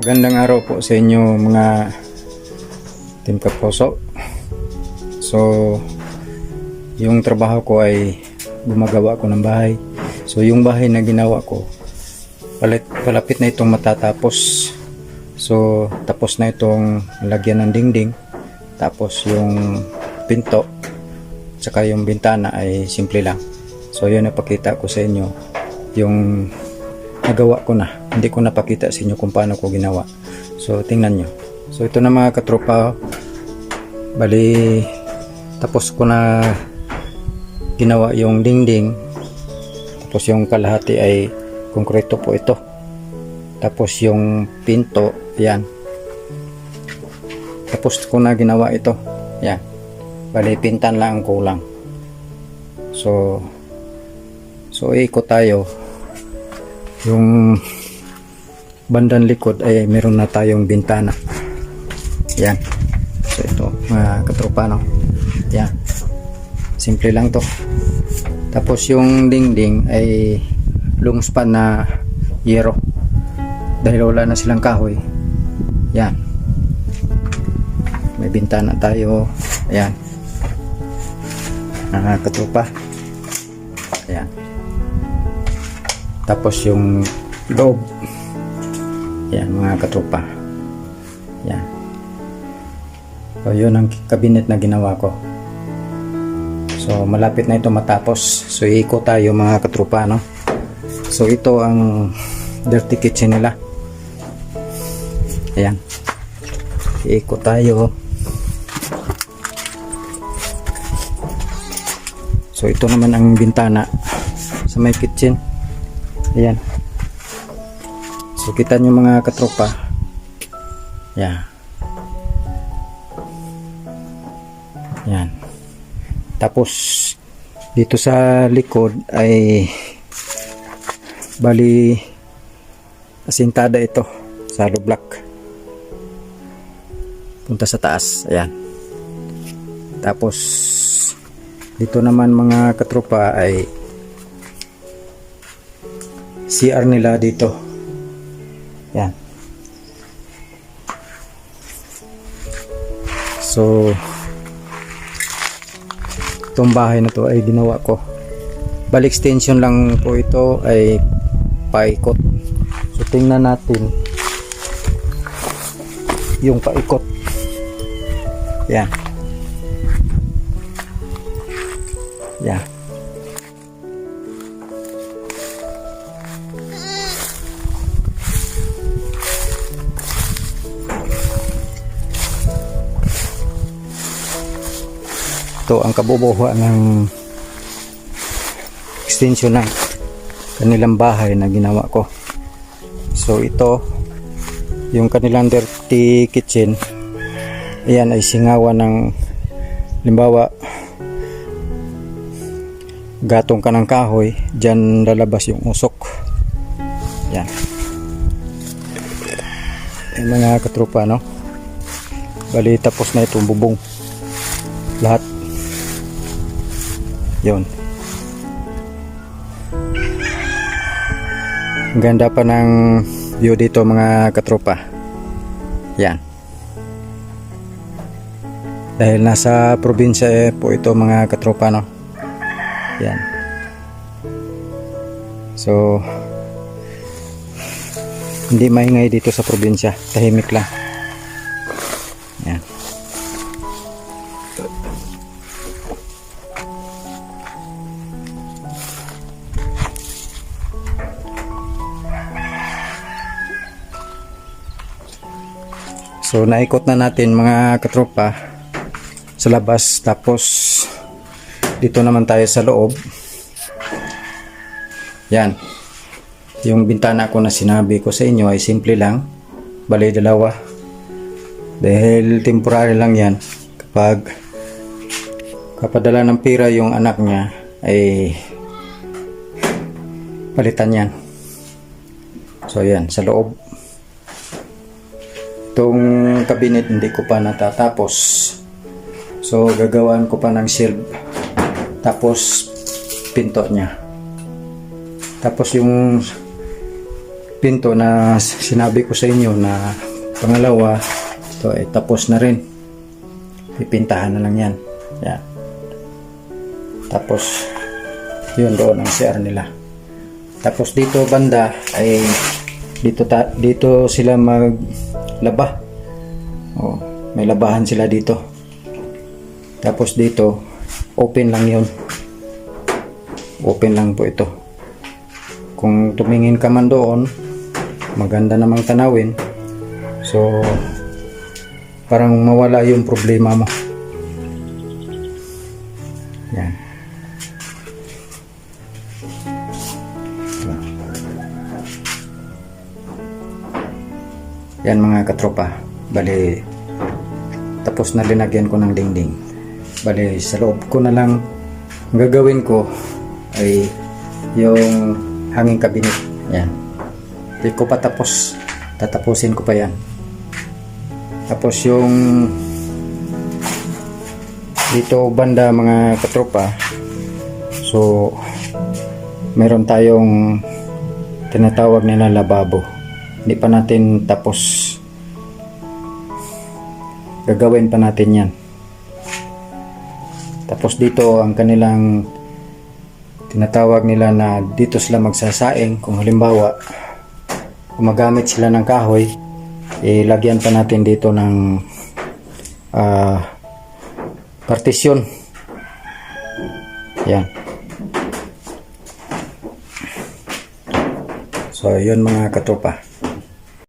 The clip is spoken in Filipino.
Magandang araw po sa inyo mga Team Kaposo. So, yung trabaho ko ay gumagawa ko ng bahay. So, yung bahay na ginawa ko, palit, palapit na itong matatapos. So, tapos na itong lagyan ng dingding. Tapos yung pinto, tsaka yung bintana ay simple lang. So, yun napakita ko sa inyo. Yung nagawa ko na. Hindi ko napakita sa inyo kung paano ko ginawa. So, tingnan nyo. So, ito na mga katropa. Bali, tapos ko na ginawa yung dingding. Tapos yung kalahati ay konkreto po ito. Tapos yung pinto, yan. Tapos ko na ginawa ito. Yan. Bali, pintan lang ang kulang. So, so ikot tayo yung bandang likod ay meron na tayong bintana. Yan. So ito mga katropa no? Yan. Simple lang to. Tapos yung dingding ay lungspan na yero. Dahil wala na silang kahoy. Yan. May bintana tayo. Ayan. Mga katropa. Ayan tapos yung loob. Yan, mga katropa. Yan. So, yun ang cabinet na ginawa ko. So, malapit na ito matapos. So, iiko tayo mga katropa, no? So, ito ang dirty kitchen nila. Ayan. Iiko tayo. So, ito naman ang bintana sa may kitchen. Ayan. So kita nyo mga katropa. Yan. Yan. Tapos dito sa likod ay bali asintada ito sa block. Punta sa taas. Ayan. Tapos dito naman mga katropa ay CR nila dito. Yan. So, itong bahay na to ay ginawa ko. Bali extension lang po ito ay paikot. So, tingnan natin yung paikot. Yan. Yan. Ito ang kabubuhan ng extension ng kanilang bahay na ginawa ko. So ito yung kanilang dirty kitchen ayan ay singawan ng limbawa gatong ka ng kahoy dyan lalabas yung usok. Yan yung mga katropa no? Bali tapos na itong bubong. Lahat yun. Ganda pa ng view dito mga katropa. Yan. Dahil nasa probinsya eh, po ito mga katropa no. Yan. So hindi maingay dito sa probinsya. Tahimik lang. So naikot na natin mga katropa sa labas tapos dito naman tayo sa loob. Yan. Yung bintana ko na sinabi ko sa inyo ay simple lang. Bali dalawa. Dahil temporary lang yan. Kapag kapadala ng pira yung anak niya ay palitan yan. So yan, sa loob itong cabinet hindi ko pa natatapos so gagawin ko pa ng shelf tapos pinto niya tapos yung pinto na sinabi ko sa inyo na pangalawa, ito ay tapos na rin. Pipintahan na lang yan. Yan. Tapos, yun doon ang CR nila. Tapos dito banda ay dito ta, dito sila maglaba. Oh, may labahan sila dito. Tapos dito open lang 'yon. Open lang po ito. Kung tumingin ka man doon, maganda namang tanawin. So parang mawala yung problema mo. Yan. Yan mga katropa. Bali, tapos na linagyan ko ng dingding. Bali, sa loob ko na lang ang gagawin ko ay yung hanging cabinet. Yan. Hindi ko pa tapos. Tatapusin ko pa yan. Tapos yung dito banda mga katropa. So, meron tayong tinatawag nila lababo. Hindi pa natin tapos gagawin pa natin yan. Tapos dito ang kanilang tinatawag nila na dito sila magsasaing. Kung halimbawa gumagamit sila ng kahoy ilagyan pa natin dito ng ah, partisyon yan. So yun mga katopa